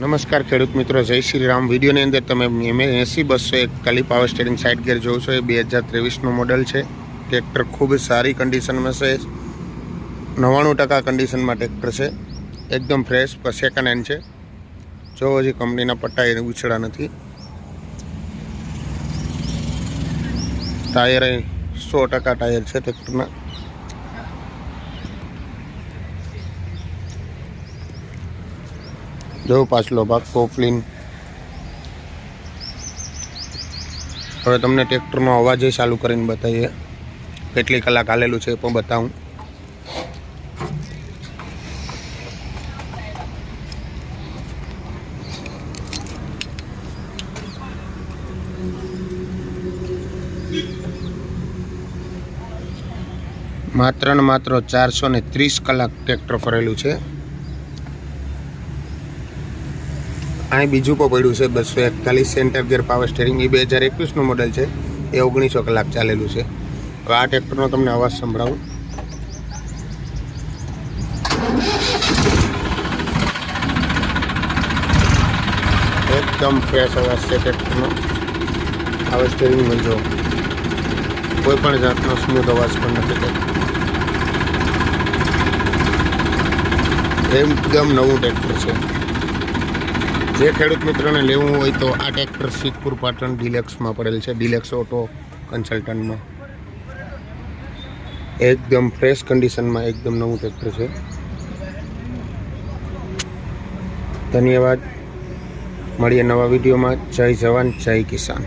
નમસ્કાર ખેડૂત મિત્રો, જય શ્રી રામ. વિડીયોની અંદર તમે એમ એસી બસો એક કાલી પાવર સ્ટેરિંગ સાઇડ ગેર જોવો છો. એ બે હજાર ત્રેવીસનું મોડલ છે. ટ્રેક્ટર ખૂબ સારી કન્ડિશનમાં છે. નવ્વાણું ટકા કન્ડિશનમાં ટ્રેક્ટર છે. એકદમ ફ્રેશ સેકન્ડ હેન્ડ છે. જો હજી કંપનીના પટ્ટા એને ઉછળા નથી. ટાયર અહીં સો ટકા ટાયર છે ટ્રેક્ટરના જો પાછલો ભાગ કોફલિન હવે તમને ટ્રેક્ટરનો અવાજ ચાલુ કરીને બતાવીએ. કેટલી કલાક હાલેલું છે એ પણ બતાવું. માત્ર ને માત્ર ચારસો ને ત્રીસ કલાક ટ્રેક્ટર ફરેલું છે. અહીં બીજું પણ પડ્યું છે, બસો એકતાલીસ સેન્ટર ગેર પાવર સ્ટેરિંગ એ બે હજાર એકવીસનું મોડલ છે. એ ઓગણીસો કલાક ચાલેલું છે. હવે આ ટ્રેક્ટરનો તમને અવાજ સંભળાવું. એકદમ ફ્રેશ અવાજ છે ટ્રેક્ટરનો પાવર સ્ટેરિંગ જો. કોઈ પણ જાતનો સ્મૂથ અવાજ પણ નથી એકદમ નવું ટ્રેક્ટર છે. જે ખેડૂત મિત્રોને લેવું હોય તો આ ટ્રેક્ટર સિદ્ધપુર પાટણ ડિલેક્સમાં પડેલ છે. ડિલેક્સ ઓટો કન્સલ્ટન્ટમાં એકદમ ફ્રેશ કન્ડિશનમાં એકદમ નવું ટ્રેક્ટર છે. ધન્યવાદ. મળીએ નવા વિડીયોમાં. જય જવાન, જય કિસાન.